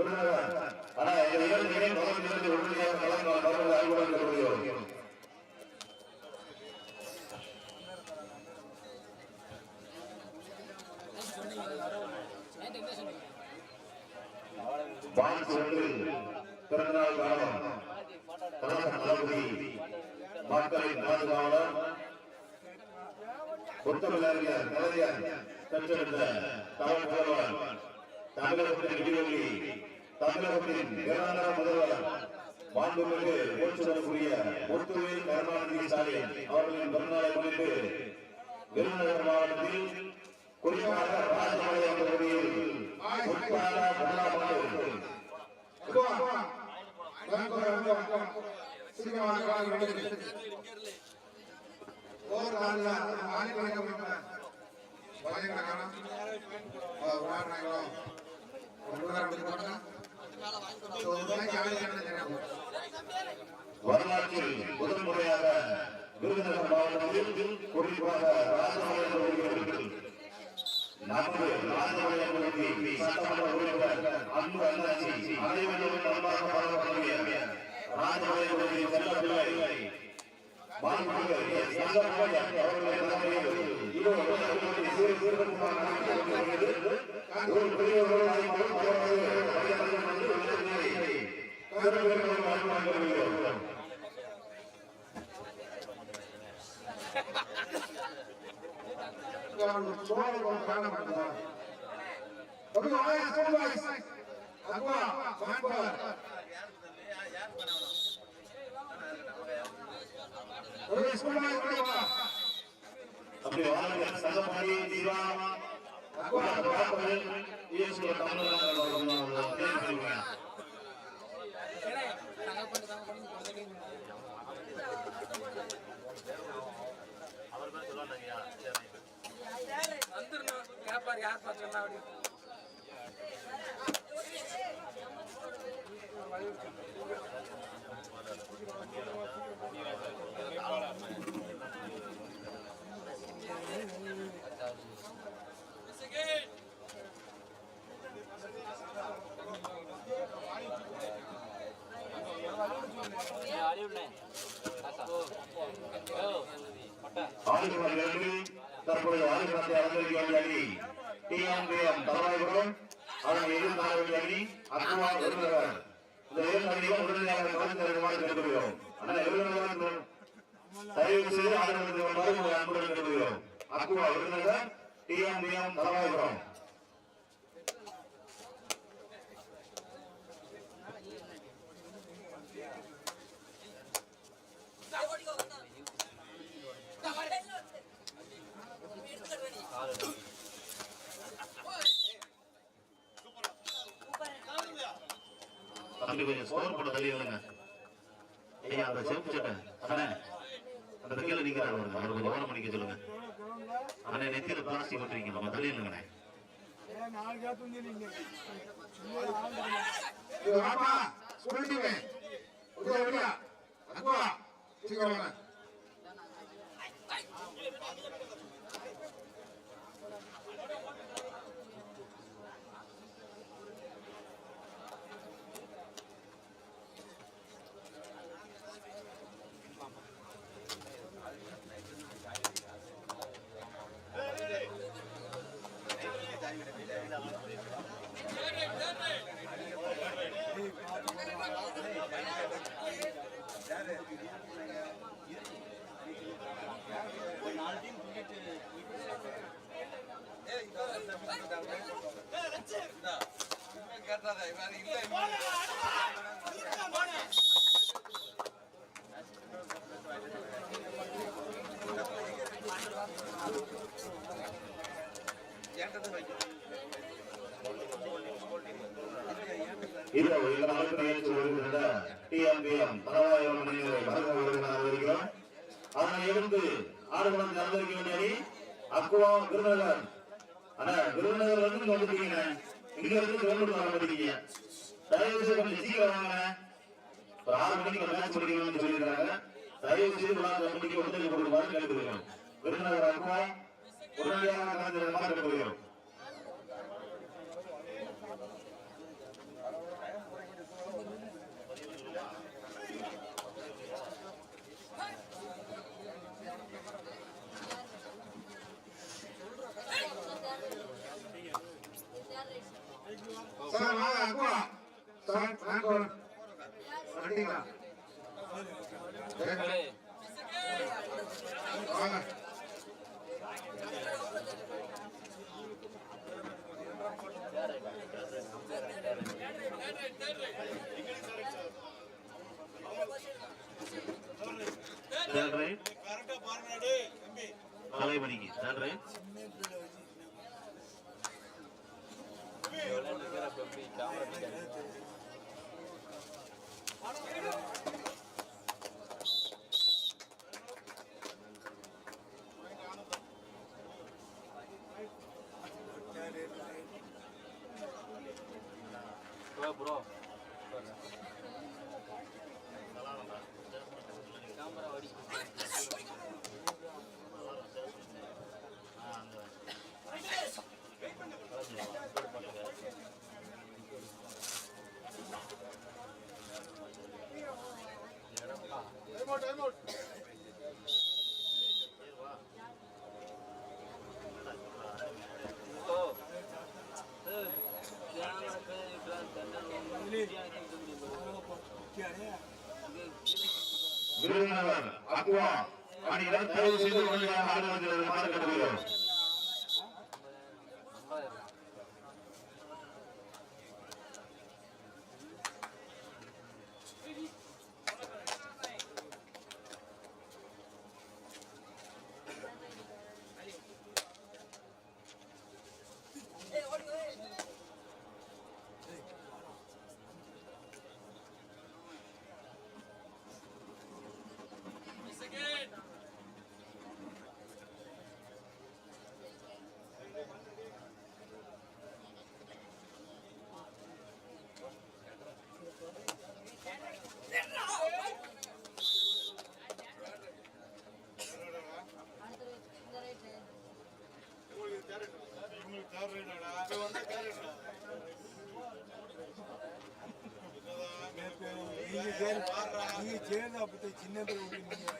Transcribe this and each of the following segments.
விருதுநகர் ஆனா இந்த இரண்டு தொடர்ந்து உடனடியாக கலந்து கலந்து அறிவுடன் கொள்கிறோம் வாய்ஸ் ஒன்று பிறந்தநாள் காலம் கலந்த தளபதி மக்களின் பாதுகாவலர் புத்தமிழறிஞர் கலைஞர் பெற்றெடுத்த தமிழ் தமிழகத்தின் தமிழகத்தின் நிரந்தர முதல்வர் மாண்புமிகு போற்றுதலுக்குரிய முத்துவேல் கருணாநிதி ஸ்டாலின் அவர்களின் பிறந்தநாளை முன்னிட்டு விருதுநகர் மாவட்டத்தில் குறிப்பாக ராஜபாளையம் பகுதியில் உட்பாக வரலாற்றில் முதல் முறையாக விருதுநகர் மாவட்டத்தில் குறிப்பாக ராஜபாளையம் நமது ராஜபாளையம் சட்டமன்ற உறுப்பினர் அன்பு அண்ணாச்சி அனைவரும் நன்றாக பாராட்டக்கூடிய ராஜபாளையம் செல்லவில்லை செல்லப்பிள்ளை மாண்புமிகு எஸ். தங்கமணி அவர்களின் தலைமையில் இதோ அவர்களுடைய சிறு சிறுவர்கள் நடத்தி வருகிறது. ஒரு பெரியவர்கள் அனைவரும் அவரது பணியாளர்கள் வந்து விருதுகளை சிறப்புடன் வழங்கி வருகிறோம். சோழர்கள் காணப்பட்டதா அக்குவா மாண்பவர் ஒரு ஸ்கூல் பாய் வா அப்படி வாழ்க்கை சங்கமணி சிவா அக்குவா பார்ப்பதில் இயேசுவை தமிழர்கள் அவர்கள் பேர் சொல்லுவேன் வந்துடணும் கேப்பார் யார் பார்த்தா அப்படி ஆளுநர்கள் தற்பொழுது ஆளுநரை அலங்கரிக்க வேண்டிய அணி டிஎம்பிஎம் தலைமைபுரம் அதனை எதிர்கால அணி அக்குவா விருதுநகர் இந்த இரண்டு அணியும் உடனடியாக கலந்து வருமாறு கேட்டுக்கொள்கிறோம் ஆனால் விருதுநகர் தயவு செய்து ஆளுநருக்கு வருமாறு அன்புடன் கேட்டுக்கொள்கிறோம். அக்குவா விருதுநகர் டிஎம்பிஎம் தலைமைபுரம் தம்பி கொஞ்சம் ஸ்கோர் போட தள்ளி விடுங்க. ஐயா அந்த செருப்பு சட்டை. அண்ணே அந்த கீழே நிக்கிறாரு வருங்க அவர் கொஞ்சம் ஓரம் பண்ணிக்க சொல்லுங்க. அண்ணே நெத்தியில பிளாஸ்டிக் விட்டுறீங்க நம்ம தள்ளி இல்லைங்கண்ணே வாப்பா சொல்லிடுவேன் உள்ள வெளியா சீக்கிரம் இந்த அமைப்பு நிகழ்ச்சி வருகின்ற டிஎம்பிஎம் பரவாயிரம் மணிகளை வருக வருகிறார் வருகிறோம் அதனை ஆடுகளம் நடந்திருக்க வேண்டிய அக்குவா விருதுநகர் அண்ணா விருதுநகர் இருந்து நீங்க இங்க இருந்து கிளம்பிட்டு வர மாட்டேங்க தயவு செய்து கொஞ்சம் சீக்கிரம் வாங்க ஒரு ஆறு மணிக்கு ஒரு மேட்ச் முடிக்கணும்னு சொல்லியிருக்காங்க தயவு செய்து விழா மணிக்கு ஒத்துழைப்பு கொடுக்குமாறு கேட்டுக்கொள்கிறோம் விருதுநகர் அக்குவா உடனடியாக கலந்து மாதிரி கேட்டுக்கொள்கிறோம் ப்ரோ ப்ரோ கேமரா வடி ஓ கேமரா விருதுநகர் அக்வா அணியினர் தயவு செய்து உடனடியாக ஆடுவதில் 别人不对今天不对我给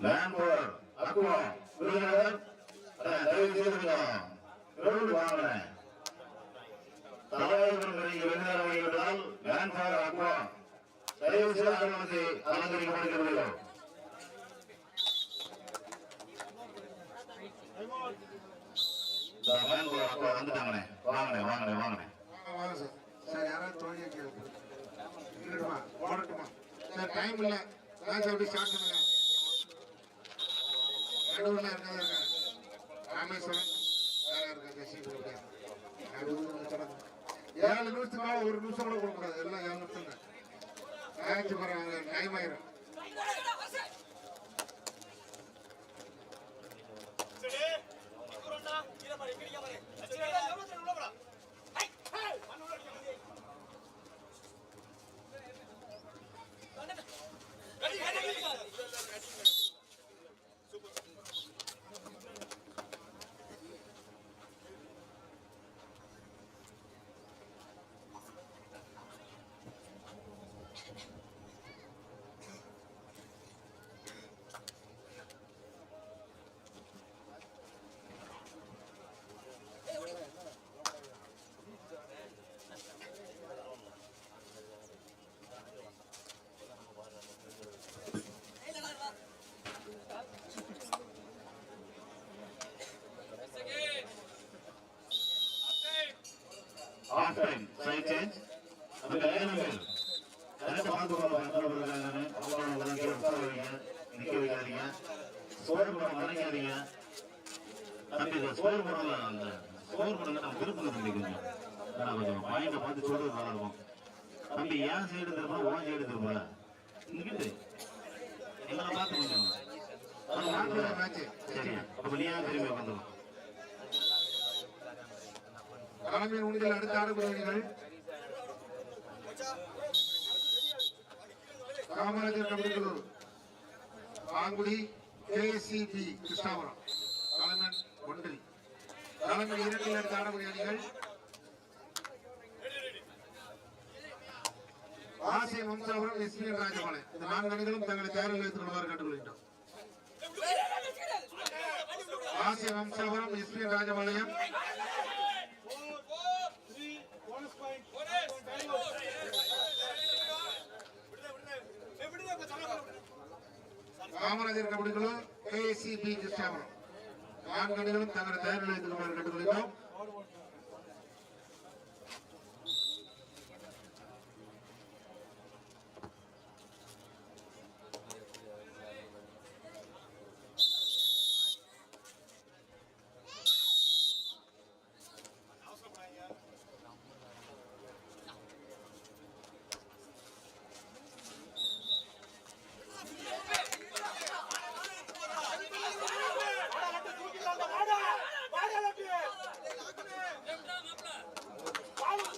லேண்ட் ஓவர் அக்வா விருதுநகர் தயவு செய்து கிரவுண்ட் வாங்கினேன் தலைவர்கள் நீங்க வெகு லேண்ட் ஓவர் தயவு செய்து அனுமதி அலங்கரிக்கப்படுகிறது வந்துட்டாங்கண்ணே வாங்கண்ணே வாங்கண்ணே வாங்கண்ணே. வாங்க சார். யாராவது தோழியை கேளுமா போடட்டுமா சார் டைம் இல்லை. சார் அப்படி ஸ்டார்ட் பண்ணுங்க? நடுவில் இருக்காங்க ராமேஸ்வரன் ஏழு நிமிஷத்துக்கு மேல ஒரு நிமிஷம் கூட கொடுக்கூடாது எல்லாம் ஏழு நிமிஷம் தான் மேட்ச் டைம் ஆயிரும் தலைமை உணிகள் அடுத்த ஆடக்கூடிய காமராஜர் கபடிக்குழு. பாங்குடி கேசிபி கிருஷ்ணாபுரம். தலைமன் ஒன்றி. தலைமை இரண்டில் அடுத்த ஆடக்கூடிய அணிகள் ஆசிய வம்சாபுரம் எஸ்பிஎன் ராஜபாளையம். இந்த நான்கு அணிகளும் தங்களை தேர்தல் வைத்துக் கொள்வார் கேட்டுக்கொள்கின்றோம். ஆசிய வம்சாபுரம் எஸ்பிஎன் ராஜபாளையம். காமராஜர் கபடிக்குழு ஏசிபி கிருஷ்ணாபுரம் நான்கு அணிகளும் தங்கள் தயார் நிலையத்தில் கேட்டுக்கொள்கிறோம்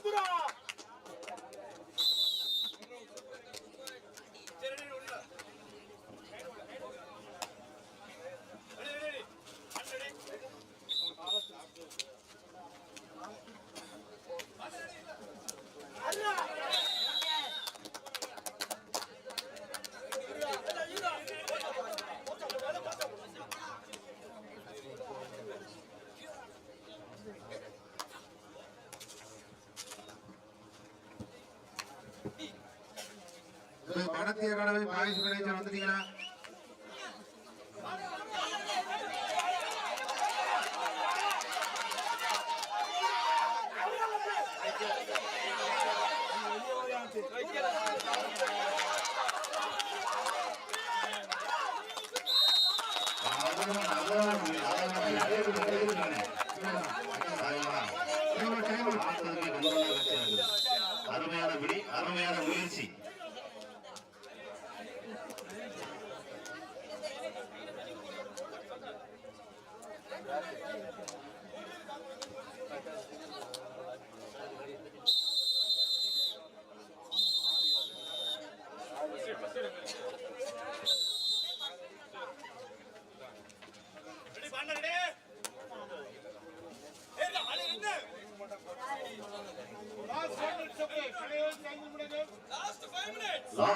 இது மடத்திய கடவை பாயசு மேனேஜர் வந்துட்டீங்களா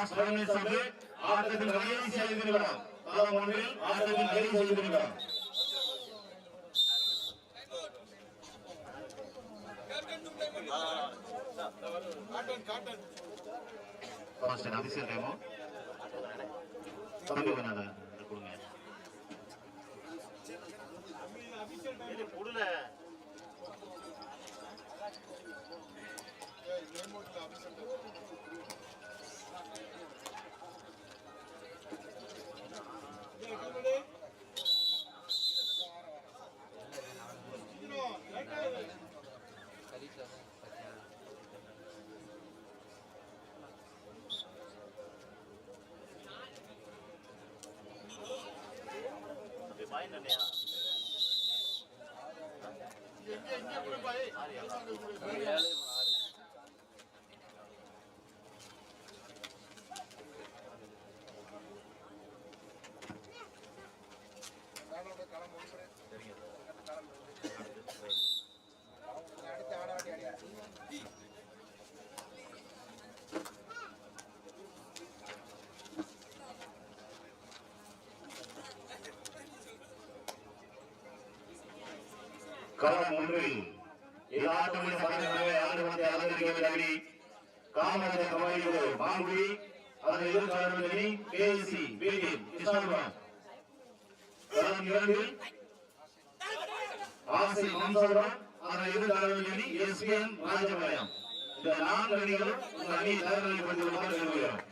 லாஸ்ட் ஃபைவ் ஆட்டத்தில் வந்து செய்திருக்கிறார் கடைசி காலம் ஒன்றில் ஆட்டத்தில் கடைசி செய்திருக்கிறார் দেওয়া காலம் ஒன்றில் இந்த ஆட்டமுடைய பதினெட்டு ஆண்டு வந்து அலங்கரிக்க வேண்டிய காமராஜர் கமாயியோடு மாங்குடி அதன் எதிர்காலம் அணி கேஎஸ்சி பிடிஎம் கிருஷ்ணபுரம் களம் இரண்டில் ஆசி வம்சபுரம் அதன் எதிர்காலம் அணி எஸ்பிஎன் ராஜபாளையம். இந்த நான்கு அணிகளும் உங்கள் அணியை தயார்நிலைப்படுத்திக் கொள்ளுமாறு விரும்புகிறோம்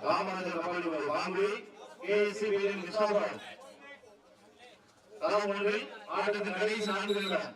காமராஜர் கமாயியோடு மாங்குடி கேஎஸ்சி பிடிஎம் கிருஷ்ணபுரம் களம் ஒன்றில் ஆட்டத்தின் கடைசி நான்கு நிமிடம்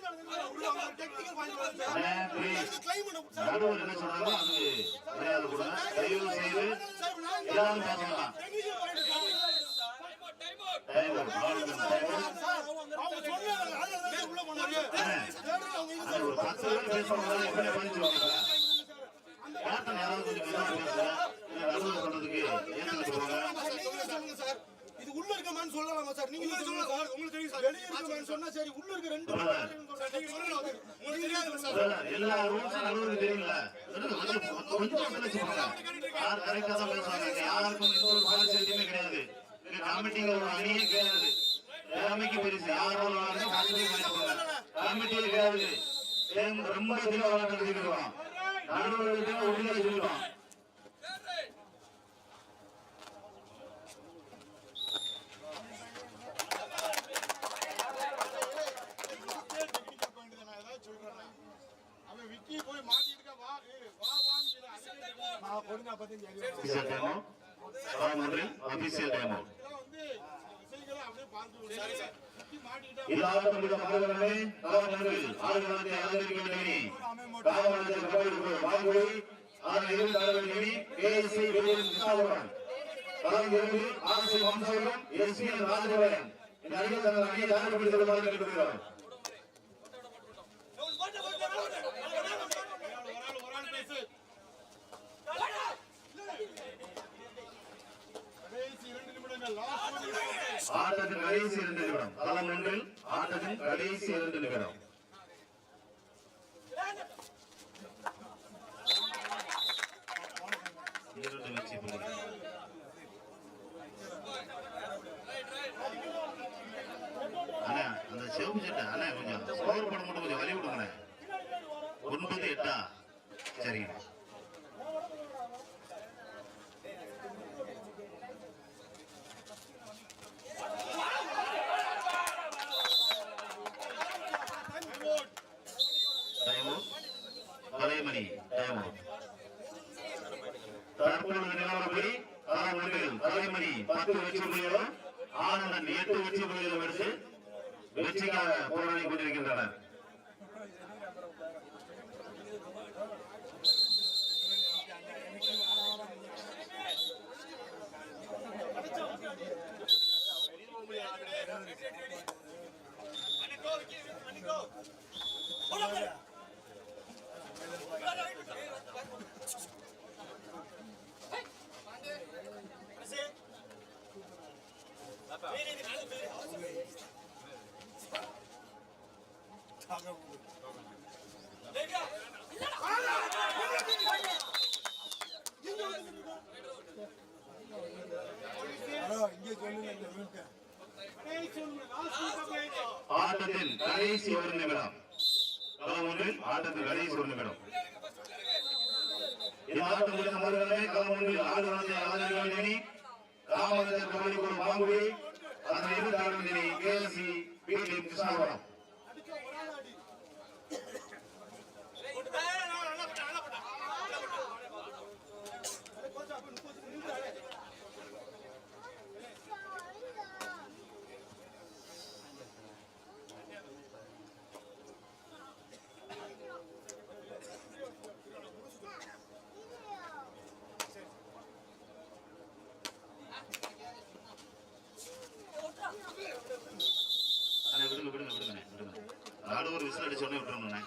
டெக்னிக்கல் பாயிண்ட் வருது சார் அண்ணே, please. கிளைம் பண்ண சார் நடுவர் என்ன சொல்றாங்களோ அது மரியாதை கொடுங்க தயவு செய்து சார் நான் எல்லாரும் பேசலாம் டெக்னிக்கல் பாயிண்ட் டைம் ஒரு நாலு நிமிஷம் டைம் ஒரு- சார் அவங்க சொன்னாங்க அதனால உள்ள போனாங்க தேடுறேன் அவங்க இது அது ஒரு பத்து பேர் பேசுவாங்க எப்படி பதிச்சு வாங்க யார்கிட்ட யாராவது கொஞ்சம் மெதுவா பேசுங்க இல்ல நடுவர் சொல்றதுக்கு ஏற்றுக்கிட்டு போங்க சார், நீங்களே சொல்லுங்க சார் இது உள்ள இருக்கமான்னு சொல்லலாமா சார் நீங்க சொல்லுங்க சார் உங்களுக்கு தெரியும் சார் வெளிய சொன்னா சரி உள்ள இருக்க ரெண்டு உங்களுக்கு தெரியாது சார் எல்லா ரூல்ஸும் நடுவருக்கு தெரியுங்களா கொஞ்சம் கரெக்டா தான் யாருக்கும் எந்த ஒரு கிடையாது கமிட்டிங்க ஒரு அணியே கிடையாது. திறமைக்கு பெருசு. யாரோ ஒரு ஆளுங்க பாசிட்டிவ் பண்ணிக்கோங்க கமிட்டியே கிடையாது. ஏன் ரொம்ப உறுதியாக சொல்லிட்டோம் டெக்னிக்கல் பாயிண்ட் தான் நான் ஏதாவது சொல்றேன் விஷயங்களை அப்படியே பார்த்து மாட்டிக்கிட்டா இல்லாத முடிந்த இரு வெளியில் இருந்து வம்சவரும் எஸ்பிஎல் இந்த அணியில் தங்கள் அணியை தயார்படுத்திக் கொள்ளுமாறு கேட்டுக்கொள்கிறோம் ஆட்டத்தின் கடைசி இரண்டு நிமிடம். களம் ஒன்றில் ஆட்டத்தின் கடைசி இரண்டு நிமிடம். அண்ணா அந்த சிவப்பு சட்டை அண்ணா கொஞ்சம் ஸ்கோர் பண்ண மட்டும் கொஞ்சம் வழி விடுங்கண்ணே ஒன்பது எட்டா? சரிங்க. கடைசி ஒரு நிமிடம் களம் ஒன்றில் ஆட்டத்தின் கடைசி ஒரு நிமிடம் ஆட்டம் முடிந்த மறுகணமே களம் ஒன்றில் ஆடுகளத்தை அலங்கரிக்க வேண்டிய ராமராஜர் கபடி குழு பாங்குடி அதனை எதிர்த்தாட கேஎஸ்சி கிருஷ்ணாபுரம் விசில் அடிச்சோடனே